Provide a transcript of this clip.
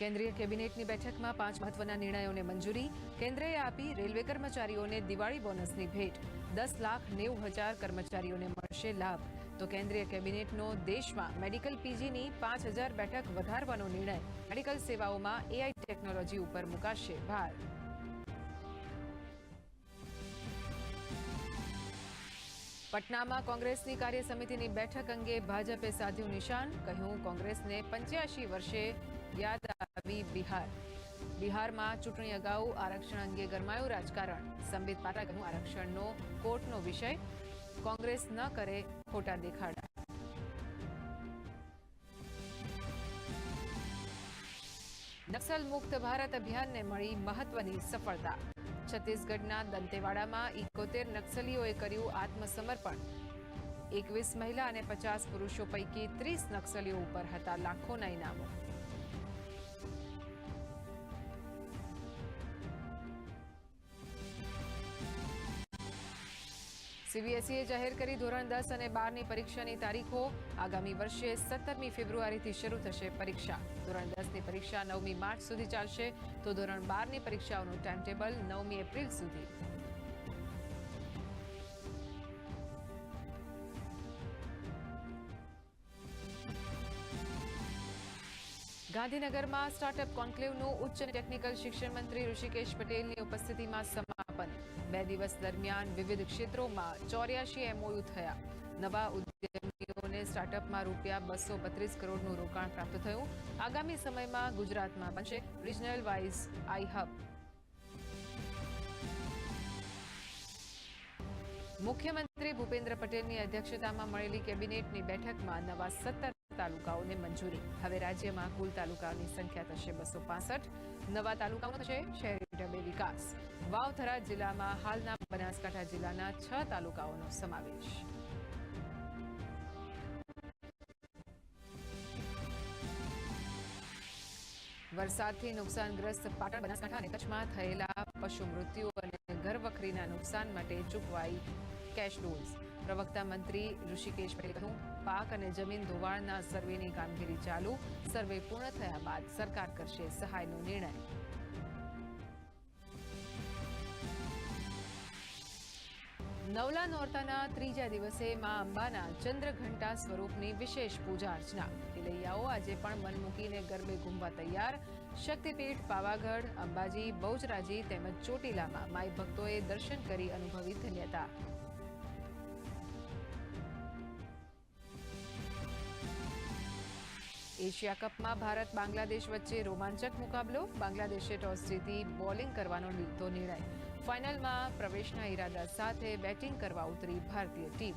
કેન્દ્રીય કેબિનેટની બેઠકમાં પાંચ મહત્વના નિર્ણયોને મંજૂરી, કેન્દ્રએ આપી રેલવે કર્મચારીઓને દિવાળી બોનસની ભેટ. દસ લાખ નેવું હજાર કર્મચારીઓને મળશે લાભ. તો કેન્દ્રીય કેબિનેટનો દેશમાં મેડિકલ પીજીની પાંચ બેઠક વધારવાનો નિર્ણય. મેડિકલ સેવાઓમાં એઆઈ ટેકનોલોજી ઉપર મુકાશે ભાર. પટનામાં કોંગ્રેસની કાર્ય સમિતિની બેઠક અંગે ભાજપે સાધ્યું નિશાન. કહ્યું, કોંગ્રેસને પંચ્યાસી વર્ષે યાદ આવી બિહાર. બિહારમાં ચૂંટણી અગાઉ આરક્ષણ અંગે ગરમાયું રાજકારણ. સંબિત પાટા આરક્ષણનો કોર્ટનો વિષય. કોંગ્રેસ ન કરે ખોટા દેખાડા. નક્સલ મુક્ત ભારત અભિયાનને મળી મહત્વની સફળતા. છત્તીસગઢના દંતેવાડામાં ઇકોતેર નક્સલીઓએ કર્યું આત્મસમર્પણ. એકવીસ મહિલા અને પચાસ પુરુષો પૈકી ત્રીસ નક્સલીઓ ઉપર હતા લાખોના ઇનામો. સીબીએસઈએ જાહેર કરી ધોરણ દસ અને બારની પરીક્ષાની તારીખો. આગામી વર્ષે સત્તરમી ફેબ્રુઆરીથી શરૂ થશે પરીક્ષા. ધોરણ દસની પરીક્ષા નવમી માર્ચ સુધી ચાલશે. તો ધોરણ બારની પરીક્ષાઓનું ટાઈમ ટેબલ નવમી એપ્રિલ સુધી. ગાંધીનગરમાં સ્ટાર્ટઅપ કોન્ક્લેવનું ઉચ્ચ ટેકનિકલ શિક્ષણ મંત્રી ઋષિકેશ પટેલની ઉપસ્થિતિમાં સમાપન. બે દિવસ દરમિયાન વિવિધ ક્ષેત્રોમાં ચોર્યાસી એમઓયુ થયા. નવા ઉદ્યમીઓને સ્ટાર્ટઅપમાં રૂપિયા બસો બત્રીસ કરોડનું રોકાણ પ્રાપ્ત થયું. આગામી સમયમાં ગુજરાતમાં બનશે રિજનલ વાઇઝ આઈ હબ. મુખ્યમંત્રી ભૂપેન્દ્ર પટેલની અધ્યક્ષતામાં મળેલી કેબિનેટની બેઠકમાં નવા સત્તર તાલુકાઓને મંજૂરી. હવે રાજ્યમાં કુલ તાલુકાઓની સંખ્યા થશે બસો નવા તાલુકાઓ થશે શહેરી ઢબે વિકાસ. વાવથરા જિલ્લામાં હાલના બનાસકાંઠા જિલ્લાના છ તાલુકાઓનો સમાવેશ. વરસાદથી નુકસાનગ્રસ્ત પાટણ, બનાસકાંઠા અને કચ્છમાં થયેલા પશુ મૃત્યુ અને ઘરવખરીના નુકસાન માટે ચૂકવાઈ કેશ ડોલ્સ પ્રવક્તા મંત્રી ઋષિકેશ કહ્યું, પાક અને જમીન ધોવાણના સર્વેની કામગીરી ચાલુ, સર્વે પૂર્ણ થયા બાદ સરકાર કરશે સહાયનો નિર્ણય. નવલા નોરતાના ત્રીજા દિવસે મા અંબાના ચંદ્રઘંટા સ્વરૂપની વિશેષ પૂજા અર્ચના. ખેલૈયાઓ આજે પણ મન મૂકીને ગરબે ઘૂમવા તૈયાર. શક્તિપીઠ, પાવાગઢ, અંબાજી, બહુચરાજી તેમજ ચોટીલામાં માઈ ભક્તોએ દર્શન કરી અનુભવી ધન્યતા. એશિયા કપમાં ભારત બાંગ્લાદેશ વચ્ચે રોમાંચક મુકાબલો. બાંગ્લાદેશે ટોસ જીતી બોલિંગ કરવાનો લીધો નિર્ણય. ફાઇનલમાં પ્રવેશના ઈરાદા સાથે બેટિંગ કરવા ઉતરી ભારતીય ટીમ.